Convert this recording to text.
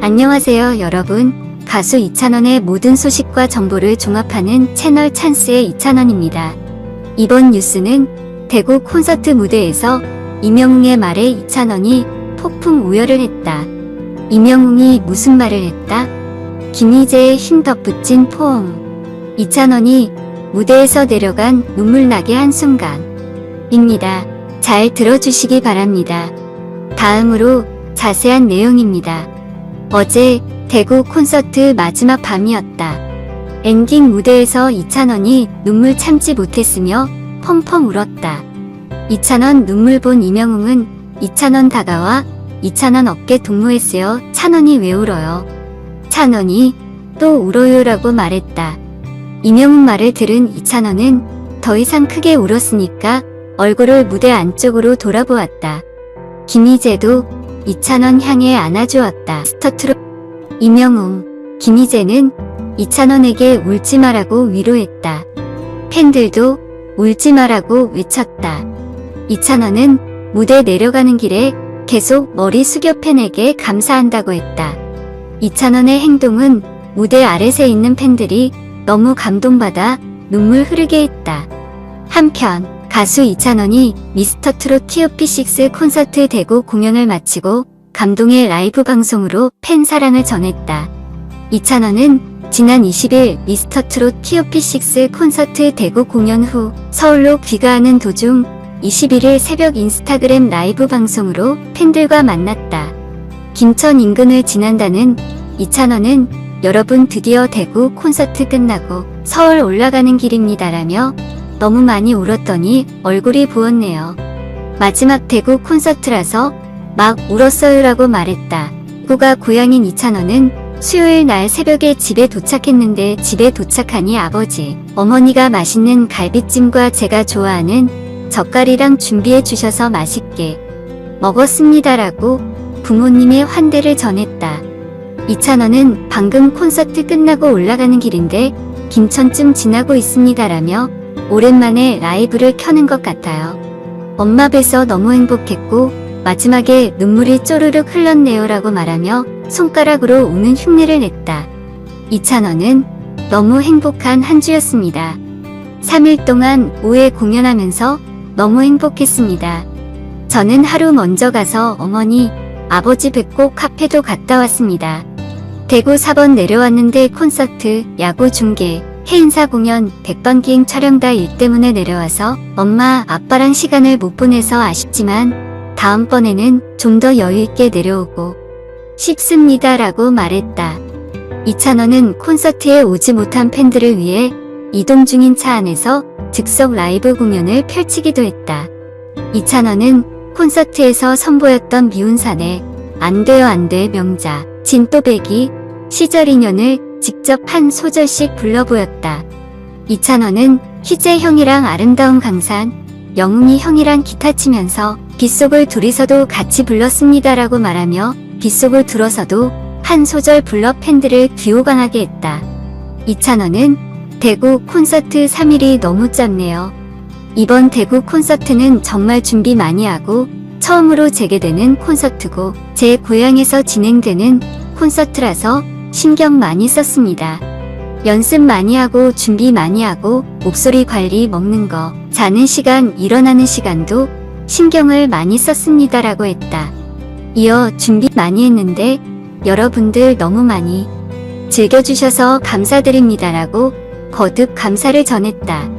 안녕하세요, 여러분. 가수 이찬원의 모든 소식과 정보를 종합하는 채널 찬스의 이찬원입니다. 이번 뉴스는 대구 콘서트 무대에서 이명웅의 말에 이찬원이 폭풍 우열을 했다. 이명웅이 무슨 말을 했다? 김희재의 힘 덧붙인 포옹. 이찬원이 무대에서 내려간 눈물 나게 한 순간 입니다. 잘 들어주시기 바랍니다. 다음으로 자세한 내용입니다. 어제 대구 콘서트 마지막 밤이었다. 엔딩 무대에서 이찬원이 눈물 참지 못했으며 펑펑 울었다. 이찬원 눈물 본 이명웅은 이찬원 다가와 이찬원 어깨 동무했어요. 찬원이 왜 울어요? 찬원이 또 울어요라고 말했다. 이명웅 말을 들은 이찬원은 더 이상 크게 울었으니까 얼굴을 무대 안쪽으로 돌아보았다. 김희재도 이찬원 향해 안아주었다. 스터트로 이명웅, 김희재는 이찬원에게 울지 마라고 위로했다. 팬들도 울지 마라고 외쳤다. 이찬원은 무대 내려가는 길에 계속 머리 숙여 팬에게 감사한다고 했다. 이찬원의 행동은 무대 아래에 있는 팬들이 너무 감동받아 눈물 흐르게 했다. 한편 가수 이찬원이 미스터 트롯 TOP6 콘서트 대구 공연을 마치고 감동의 라이브 방송으로 팬 사랑을 전했다. 이찬원은 지난 20일 미스터 트롯 TOP6 콘서트 대구 공연 후 서울로 귀가하는 도중 21일 새벽 인스타그램 라이브 방송으로 팬들과 만났다. 김천 인근을 지난다는 이찬원은 여러분 드디어 대구 콘서트 끝나고 서울 올라가는 길입니다라며 너무 많이 울었더니 얼굴이 부었네요. 마지막 대구 콘서트라서 막 울었어요라고 말했다. 구가 고향인 이찬원은 수요일 날 새벽에 집에 도착했는데 집에 도착하니 아버지, 어머니가 맛있는 갈비찜과 제가 좋아하는 젓갈이랑 준비해 주셔서 맛있게 먹었습니다라고 부모님의 환대를 전했다. 이찬원은 방금 콘서트 끝나고 올라가는 길인데 김천쯤 지나고 있습니다라며 오랜만에 라이브를 켜는 것 같아요. 엄마 뵈서 너무 행복했고 마지막에 눈물이 쪼르륵 흘렀네요 라고 말하며 손가락으로 우는 흉내를 냈다. 이찬원은 너무 행복한 한 주였습니다. 3일 동안 5회 공연하면서 너무 행복했습니다. 저는 하루 먼저 가서 어머니, 아버지 뵙고 카페도 갔다 왔습니다. 대구 4번 내려왔는데 콘서트, 야구 중계, 해인사 공연, 백반기행 촬영 다 일 때문에 내려와서 엄마, 아빠랑 시간을 못 보내서 아쉽지만 다음번에는 좀 더 여유있게 내려오고 싶습니다 라고 말했다. 이찬원은 콘서트에 오지 못한 팬들을 위해 이동 중인 차 안에서 즉석 라이브 공연을 펼치기도 했다. 이찬원은 콘서트에서 선보였던 미운산의 안 돼요 안 돼 명자, 진또배기, 시절 인연을 직접 한 소절씩 불러 보였다. 이찬원은 희재 형이랑 아름다운 강산, 영웅이 형이랑 기타 치면서 빗속을 둘이서도 같이 불렀습니다라고 말하며 빗속을 들어서도 한 소절 불러 팬들을 귀호강하게 했다. 이찬원은 대구 콘서트 3일이 너무 짧네요. 이번 대구 콘서트는 정말 준비 많이 하고 처음으로 재개되는 콘서트고 제 고향에서 진행되는 콘서트라서 신경 많이 썼습니다. 연습 많이 하고 준비 많이 하고 목소리 관리 먹는 거 자는 시간 일어나는 시간도 신경을 많이 썼습니다 라고 했다. 이어 준비 많이 했는데 여러분들 너무 많이 즐겨주셔서 감사드립니다 라고 거듭 감사를 전했다.